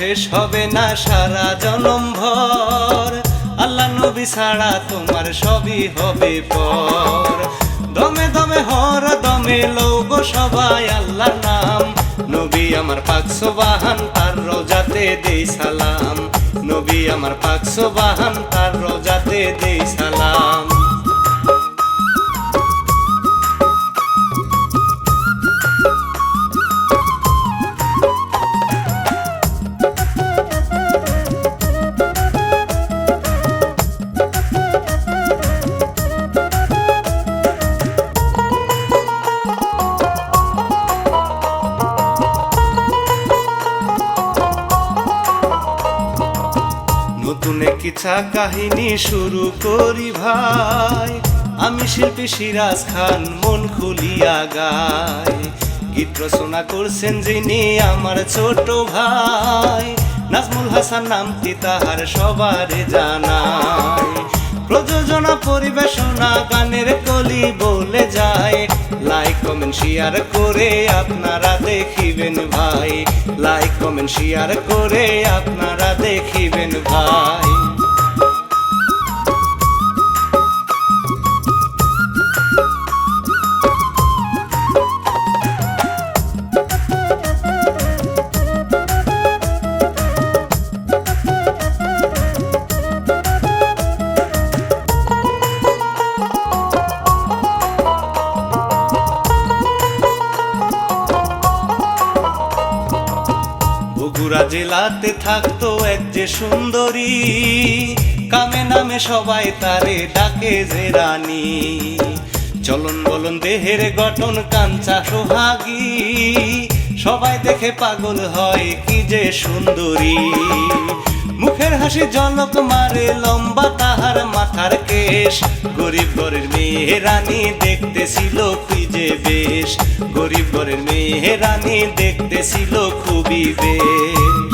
শেষ হবে না সারা জনম ভর। আল্লাহ নবী ছাড়া তোমার সবই হবে পর। দমে দমে হর, দমে লৌগ সবাই আল্লাহর নাম। নবী আমার পাকশো বাহান তার রোজাতে দেই সালাম। নবী আমার পাকশো বাহান তার রোজাতে দেই সালাম। নতুন কাহিনী শুরু করি ভাই। আমি শিল্পী সিরাজ খান, মন খুলিয়া গাই। গীত রচনা করছেন যিনি আমার ছোট ভাই। নাজমুল হাসান নামটি তাহার সবারে জানাই। প্রযোজনা, পরিবেশনা, গানের কলি বলে যায়। লাইক কমেন্ট শেয়ার করে আপনারা দেখিবেন ভাই। লাইক কমেন্ট শেয়ার করে আপনারা দেখিবেন ভাই। বগুড়া জেলাতে থাকতো এক যে সুন্দরী। কামে নামে সবাই তারে ডাকে যে রানী। চলন বলন দেহের গঠন কাঞ্চা সোহাগী। সবাই দেখে পাগল হয় কি যে সুন্দরী। মুখের হাসি জনক মারে লম্বা তাহার মাথার কেশ। গরিব ঘরের মেয়ে রানী দেখতেছিল খুঁজে বেশ। গরিব ঘরের মেয়ে রানী দেখতেছিল খুবই বেশ।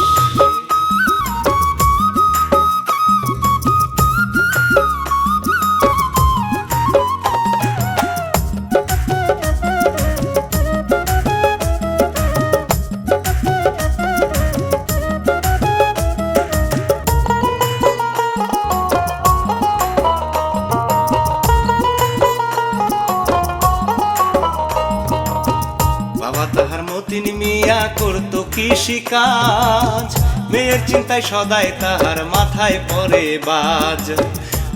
কৃষি কাজ। মেয়ের চিন্তায় সদাই তাহার মাথায় পড়ে বাজ।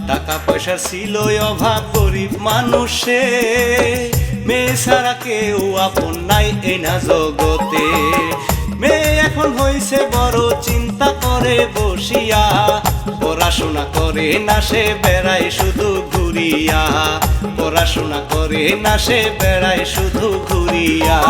টাকা পয়সার ছিল অভাব, গরিব মানুষে। মেয়ে ছাড়া কেউ আপন নাই এই না জগতে। মেয়ে এখন হইছে বড়, চিন্তা করে বসিয়া। পড়াশোনা করে না সে বেড়ায় শুধু ঘুরিয়া। পড়াশোনা করে না সে বেড়ায় শুধু ঘুরিয়া।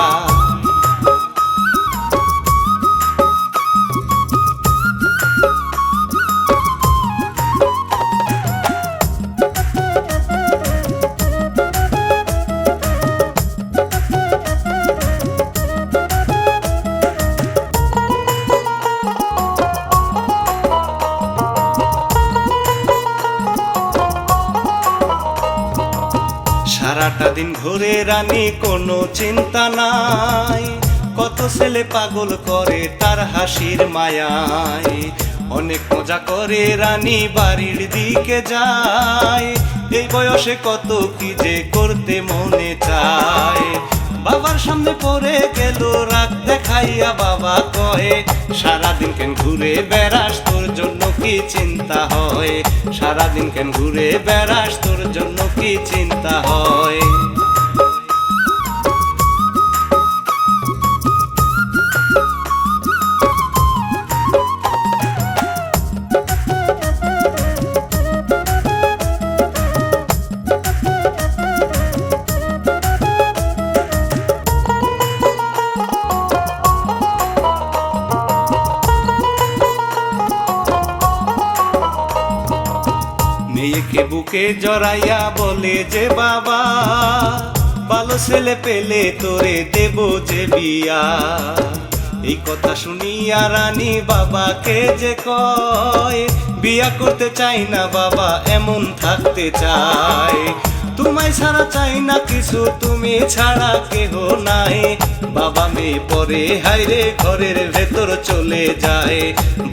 রানী কোনো চিন্তা নাই। কত ছেলে পাগল করে তার হাসির মায়ায়। অনেক মজা করে রানী বাড়ির দিকে যায়। এই বয়সে কত কি যে করতে মনে চায়। বাবার সামনে পড়ে গেল রাগ দেখাইয়া বাবা কয়ে, সারাদিন কেন ঘুরে বেড়াস তোর জন্য কি চিন্তা হয়? সারাদিন কেন ঘুরে বেড়াস তোর জন্য কি চিন্তা হয়? জড়াইয়া বলে যে বাবা, ভালো ছেলে পেলে তোরে দেব যে বিয়া। এই কথা শুনিয়া রানী বাবাকে যে কয়, বিয়া করতে চাই না বাবা, এমন থাকতে চায়। তোমায় ছাড়া চাই না কিছু, তুমি ছাড়া কেহ নাই। বাবা মেয়ে পরে হাইরে ঘরের ভেতর চলে যায়।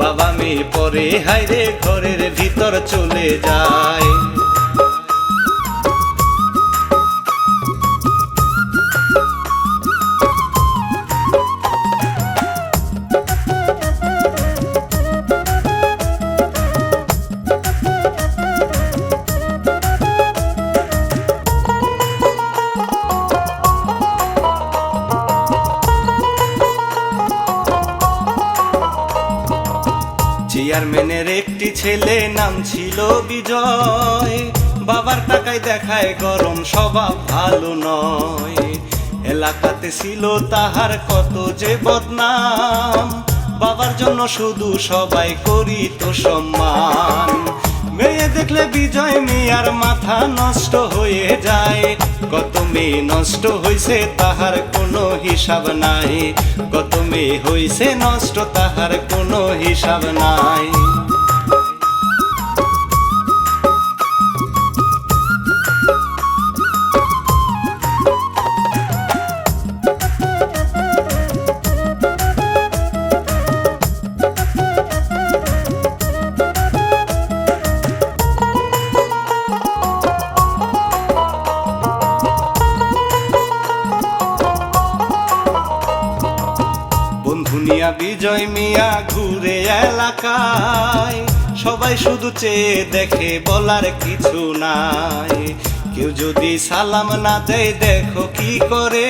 বাবা মেয়ে পরে হাইরে ঘরের ভিতর চলে যায়। ছেলে নাম ছিল বিজয়। বাবার টাকায় দেখায় গরম স্বভাব ভালো নয়। এলাকাতে ছিল তাহার কত যে বদনাম। বাবার জন্য শুধু সবাই করি তো সম্মান। মেয়ে দেখলে বিজয় মেয়ার মাথা নষ্ট হয়ে যায়। কত মেয়ে নষ্ট হইছে তাহার কোনো হিসাব নাই। কত মেয়ে হইছে নষ্ট তাহার কোনো হিসাব নাই। সবাই শুধু চেয়ে দেখে বলার কিছু নাই। কেউ যদি সালাম না দেয়, দেখো কি করে।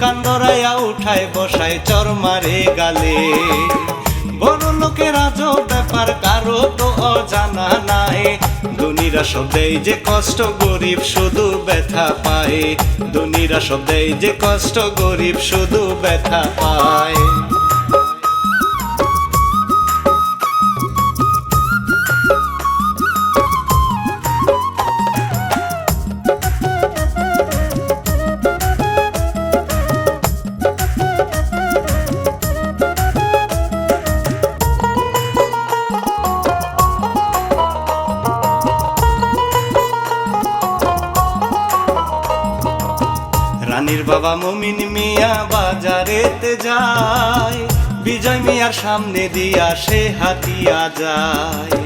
কান্দরাইয়া উঠায়, বসায় চর মারে গালে। বড় লোকের আজও ব্যাপার, কারও তো অজানা নাই। ধনীরা দেয় যে কষ্ট, গরিব শুধু ব্যথা পায়। ধনীরা সব দেয় যে কষ্ট, গরিব শুধু ব্যথা পায়। রানীর বাবা মমিন মিয়া বাজারেতে যায়। বিজয় মিয়ার সামনে দিয়া সে হাতিয়া যায়।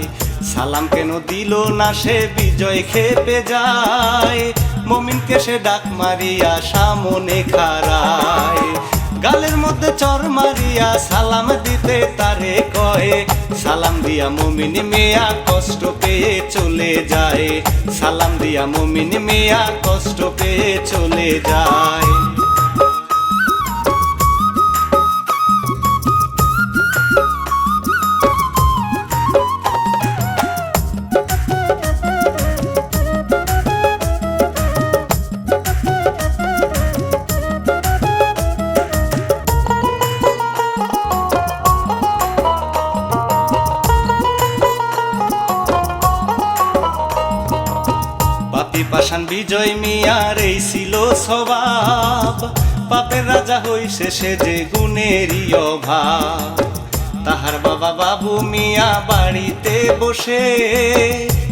সালাম কেন দিল না সে বিজয় খেপে যায়। মমিনকে সে ডাক মারিয়া সামনে খারায়। গালের মধ্যে চর মারিয়া সালাম দিতে তারে কয়ে। সালাম দিয়া মমিন মেয়া কষ্ট পেয়ে চলে যায়। সালাম দিয়া মমিন মেয়া কষ্ট পেয়ে চলে যায়। বিজয় মিয়ার এই ছিল স্বভাব। পাপের রাজা হইছে সে যে গুণেরই অভাব। তাহার বাবা বাবু মিয়া বাড়িতে বসে,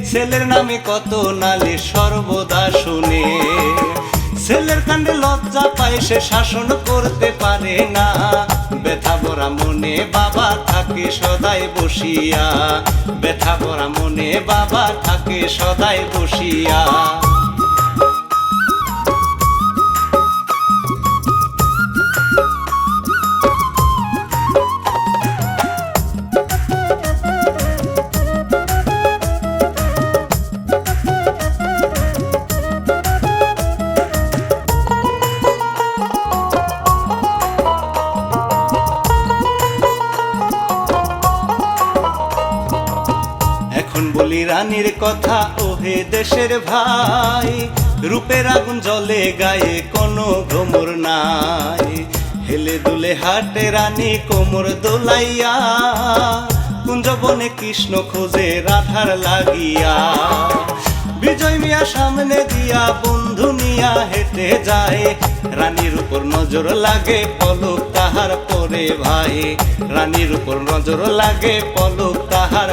ছেলের নামে কত নালে সর্বদা শুনে। ছেলের কাণ্ডে লজ্জা পায় সে শাসন করতে পারে না। ব্যথা ভরা মনে বাবা থাকে সদাই বসিয়া। ব্যথা ভরা মনে বাবা থাকে সদাই বসিয়া। দেশের ভাই, রূপের আগুন জলে গায়ে কোনো ভ্রমর নাই। হেলে দুলে হাটে রানী কোমর দোলাইয়া কুঞ্জবনে কৃষ্ণ খোঁজে রাধার লাগিয়া। বিজয় মিয়া সামনে দিয়া, বন্ধু নিয়া হেঁটে যায়। রানীর উপর নজর লাগে পলক তাহার পরে ভাই। রানীর উপর নজর লাগে পলক তাহার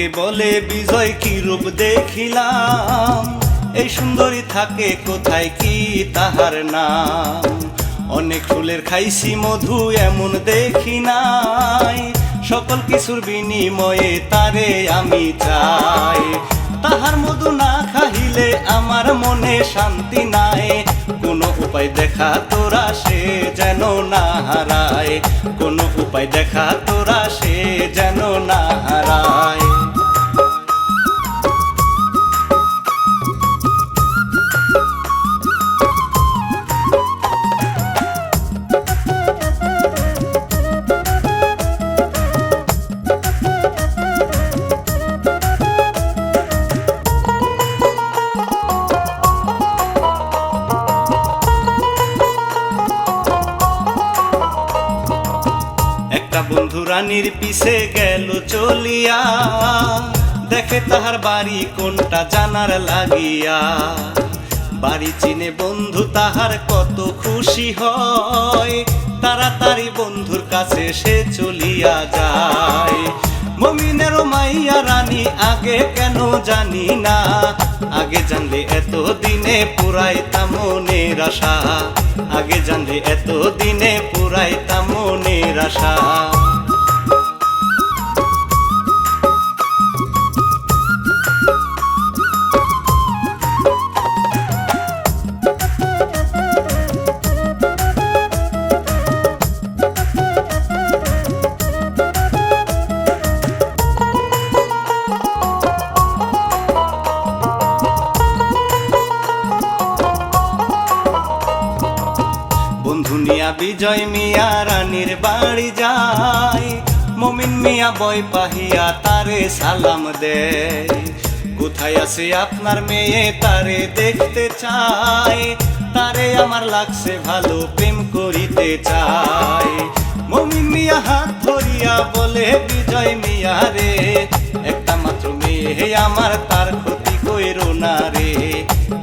অনেকে বলে, বিজয় কি রূপ দেখিলাম? এই সুন্দরী থাকে কোথায় কি তাহার নাম? অনেক ফুলের খাইছি, মধু এমন দেখি নাই। সকল কিছুর বিনিময়ে তারে আমি চাই। তাহার মধু না খাইলে আমার মনে শান্তি নাই। কোনো উপায় দেখা তোরা সে যেন না হারায়। কোনো উপায় দেখা তোরা সে যেন পিছে গেল চলিয়া। দেখে তাহার বাড়ি কোনটা জানার লাগিয়া। বাড়ি চিনে বন্ধু তাহার কত খুশি হয়। তাড়াতাড়ি বন্ধুর কাছে সে চলিয়া যায়। মমিনের মাইয়া রানী আগে কেন জানি না। আগে জানলে এত দিনে পুরাইতাম মনের আশা। আগে জানলে এত দিনে পুরাইতাম মনের আশা। যায়। মমিন মিয়া বই পাহিয়া তারে সালাম দেয়। কোথায় আছে আপনার মেয়ে? তারে দেখতে চায় তারে আমার লাগছে ভালো প্রেম করিতে চায় মমিন মিয়া হাত ধরিয়া বলে, বিজয় মিয়া রে, একটা মাত্র মেয়ে আমার তার ক্ষতি কইরো না রে।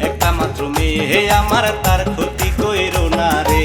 একটা মাত্র মেয়ে আমার তার ক্ষতি কইরো না রে।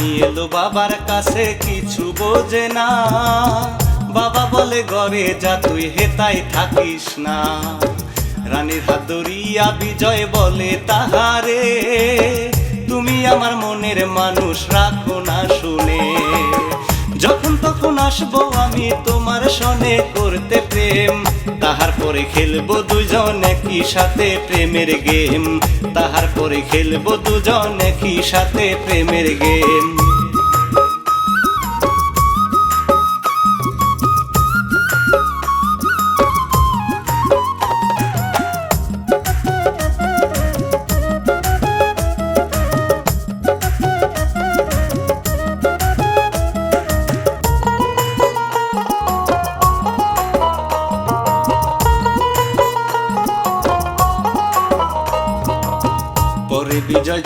এলো বাবার কাছে কিছু বোঝে না। বাবা বলে, ঘরে যা তুই হেতাই থাকিস না। রানীর হাত ধরিয়া বিজয় বলে, তাহারে, তুমি আমার মনের মানুষ, রাখো না শুনে। যখন তখন আসব আমি তোমার সনে করতে প্রেম। তাহার পরে খেলব দুজন একই সাথে প্রেমের গেম। তাহার পরে খেলব দুজন একই সাথে প্রেমের গেম।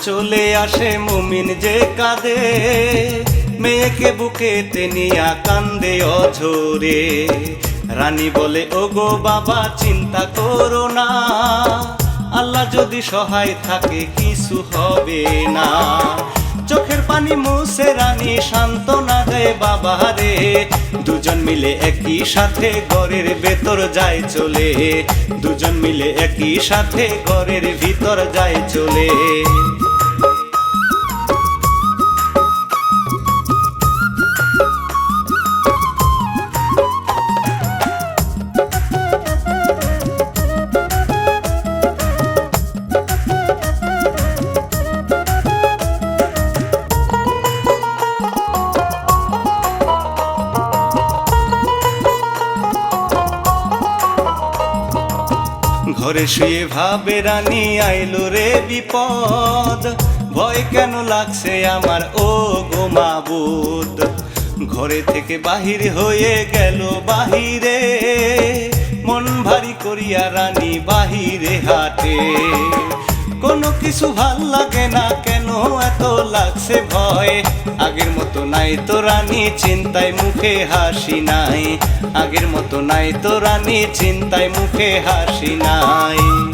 চলে আসে মুমিন যে কাঁদে। মেয়েকে বুকে টেনিয়া কান্দে অঝরে। রানী বলে, ওগো বাবা, চিন্তা করো না। আল্লাহ যদি সহায় থাকে, কিছু হবে না। চোখের পানি মুছে রানী সান্ত্বনা দেয় বাবা রে দুজন মিলে একই সাথে ঘরের ভেতর যায় চলে। দুজন মিলে একই সাথে ঘরের ভিতর যায় চলে। শুয়ে ভাবে রানী আইলো রে বিপদ। ভয় কেন লাগছে আমার? ও গো মাবুদ, ঘরে থেকে বাহির হয়ে গেল বাহিরে। মন ভারী করিয়া রানী বাহিরে হাটে। কোনো কিছু ভালো লাগে না এত লাগছে ভয়? আগের মতো নাই তো রানী, চিন্তায় মুখে হাসি নাই। আগের মতো নাই তো রানী, চিন্তায় মুখে হাসি নাই।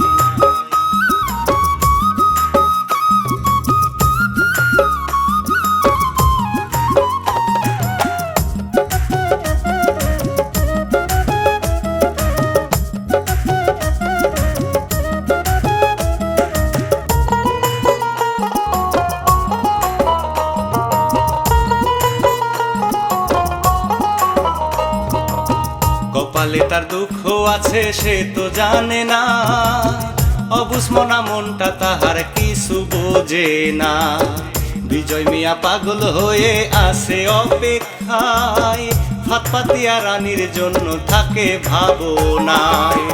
আছে, সে তো জানে না। অবুস মনা মনটা তাহার কিছু বোঝে না। বিজয় মিয়া পাগল হয়ে আসে অপেক্ষায়। ফাতপাতিয়া রানীর জন্য থাকে ভাবনায়।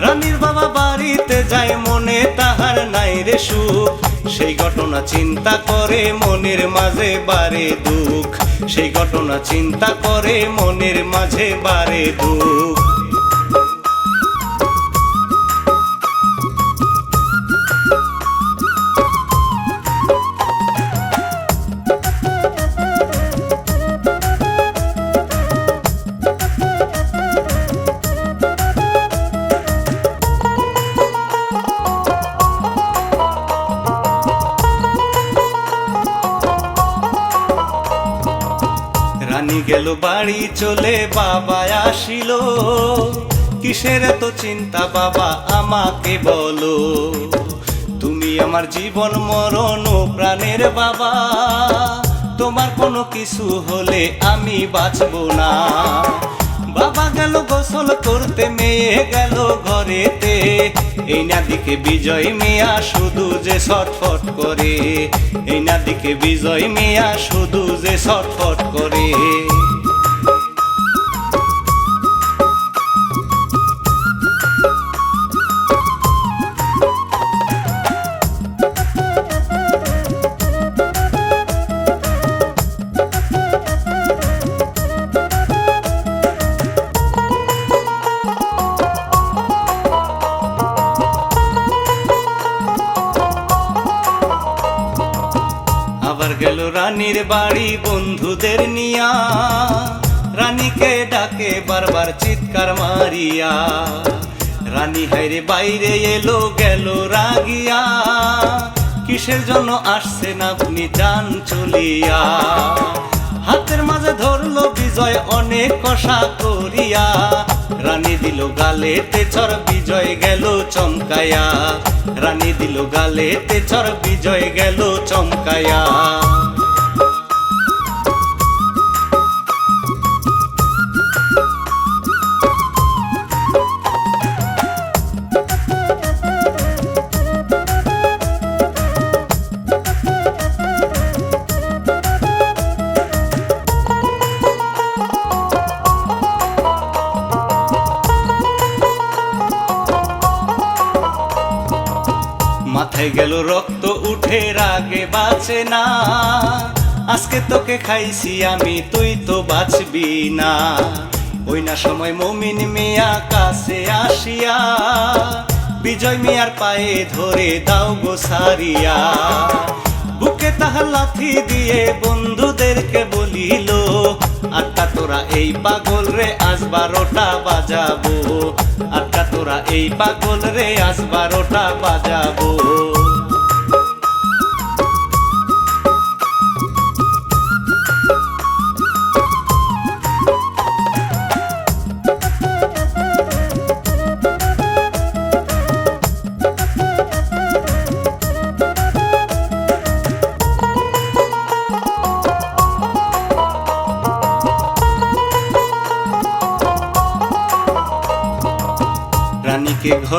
রানীর বাবা বাড়িতে যায়, মনে তাহার নাই রে সুখ। সেই ঘটনা চিন্তা করে, মনের মাঝে বারে দুঃখ। সেই ঘটনা চিন্তা করে, মনের মাঝে বারে দুঃখ। গেল বাড়ি চলে বাবা আসিল। কিসের এত চিন্তা বাবা আমাকে বলো। তুমি আমার জীবন মরণ ও প্রাণের বাবা। তোমার কোনো কিছু হলে আমি বাঁচবো না। বাবা গেল, গোসল করতে মেয়ে গেল ঘরেতে। এই নাদিকে বিজয় মিয়া শুধু যে ছটফট করে। এই নাদিকে বিজয় মিয়া শুধু যে ছটফট করে। রানীর বাড়ি বন্ধুদের নিয়া। রানীকে ডাকে বারবার চিৎকার মারিয়া। রানী হাইরে বাইরে এলো, গেল রাগিয়া। কিসের জন্য আসছেন আপনি যান চলিয়া। হাতের মাঝে ধরলো বিজয়, অনেক কষা করিয়া। রানী দিল গালে তেছর বিজয় গেল চমকায়া রানী দিল গালে তেছর বিজয় গেল চমকায়া মাথায় গেল রক্ত, উঠে রাগে বাঁচে না। আজকে তোকে খাইছি আমি, তুই তো বাঁচবি না। ওই না সময় মমিন মিয়া কাছে আসিয়া, বিজয় মিয়ার পায়ে ধরে দাও গো সারিয়া। বুকে তাহার লাথি দিয়ে বন্ধুদেরকে বলিল আটটা তোরা এই পাগল রে, আজ বারোটা বাজাবো। আটটা তোরা এই পাগল রে আজ বারোটা বাজাবো।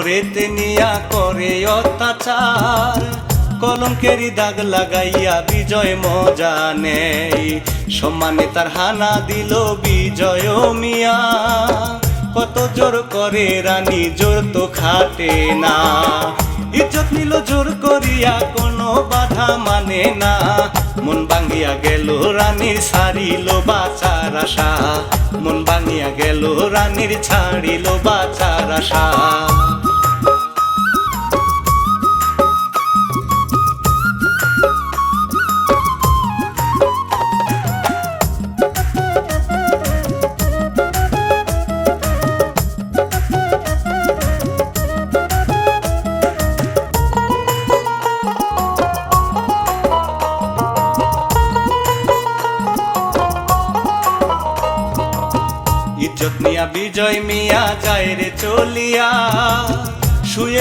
ঘরেতে নিয়া করে অত্যাচার। কলঙ্কেরই দাগ লাগাইয়া বিজয় মজা নেই। সম্মানে তার হানা দিল বিজয় মিয়া। কত জোর করে রানী, জোর তো খাটে না। ইজ্জত নিল জোর করিয়া, কোনো বাধা মানে না। মন ভাঙিয়া গেল রানীর ছাড়িল বাচার আশা। মন ভাঙিয়া গেল রানীর ছাড়িল বাচার আশা।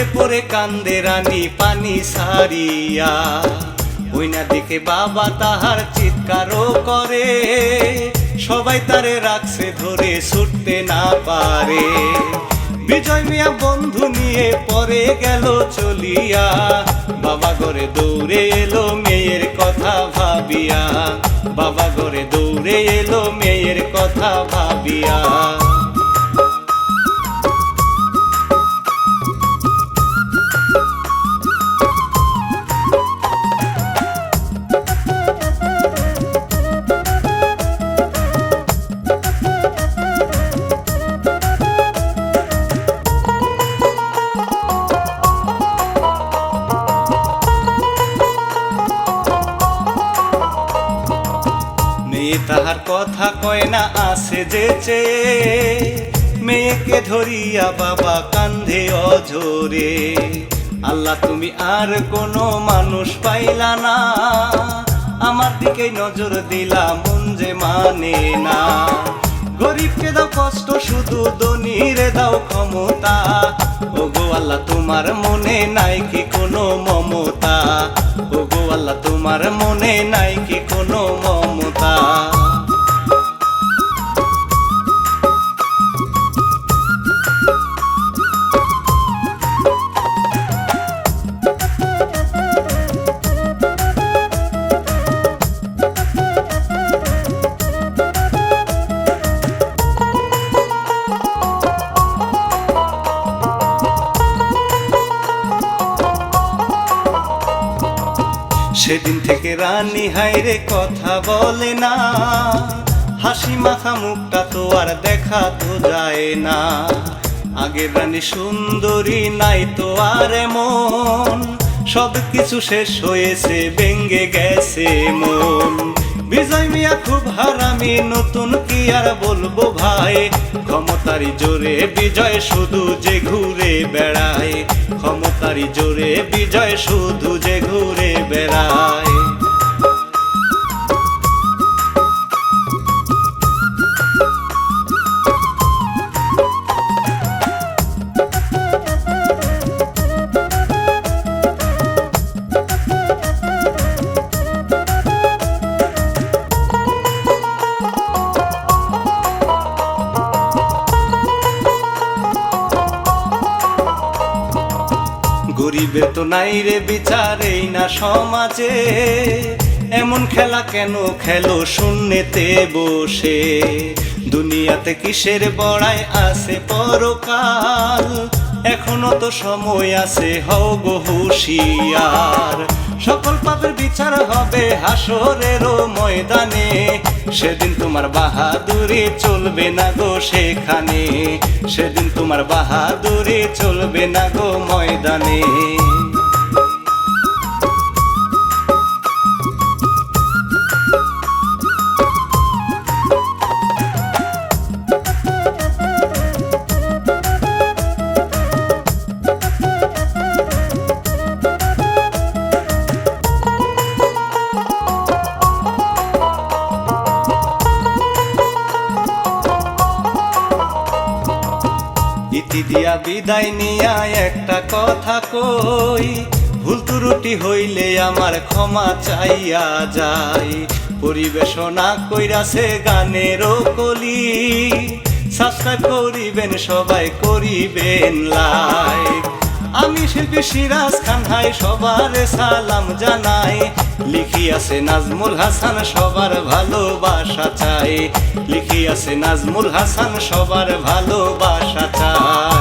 শুয়ে পড়ে কান্দে রানী পানি সারিয়া। ওই না দিকে বাবা তাহার চিৎকারও করে। সবাই তারে রাখছে ধরে, ছুটতে না পারে। বিজয় মিয়া বন্ধু নিয়ে পরে গেল চলিয়া। বাবা ঘরে দৌড়ে এলো মেয়ের কথা ভাবিয়া। বাবা ঘরে দৌড়ে আর কোনো মানুষ পাইলা না। আমার দিকে নজর দিলা, মন যে মানে না। গরিবকে দাও কষ্ট, শুধু দনিরে দাও ক্ষমতা। ওগো আল্লাহ, তোমার মনে নাই কি কোনো মমতা? ওগো আল্লাহ, তোমার মনে নাই কি কোনো মমতা? হাইরে কথা বলে না। হাসি মাখা মুখটা তো আর দেখা তো যায় না। আগের রানী সুন্দরী নাই তো আর মন সব কিছু শেষ হয়েছে ভেঙ্গে গেছে মন। বিজয় মিয়া খুব হারামি, নতুন কি আর বলব ভাই? ক্ষমতারি জোরে বিজয় শুধু যে ঘুরে বেড়ায়। ক্ষমতারি জোরে বিজয় শুধু যে ঘুরে বেড়ায়। গরিবের তো নাই রে বিচারেই না সমাজে। এমন খেলা কেন খেলো শূন্যতে বসে? দুনিয়াতে কিসের বড়াই আছে পরকাল? এখনও তো সময় আছে, হও গো হুশিয়ার। সকল পাপের বিচার হবে হাসরের ময়দানে। সেদিন তোমার বাহাদুরি চলবে না গো সেখানে। সেদিন তোমার বাহাদুরি চলবে না গো ময়দানে। দিয়া বিদায় নিয়া একটা কথা কই ভুল ত্রুটি হইলে আমার ক্ষমা চাইয়া যায় পরিবেশনা কইরাছে গানেরও কলি সাবস্ক্রাইব করিবেন, সবাই করিবেন লাইক আমি শিল্পী সিরাজ খান হাই সবার সালাম জানাই। লিখিয়াছে নাজমুল হাসান, সবার ভালোবাসা চাই। লিখিয়াছে নাজমুল হাসান, সবার ভালোবাসা চাই।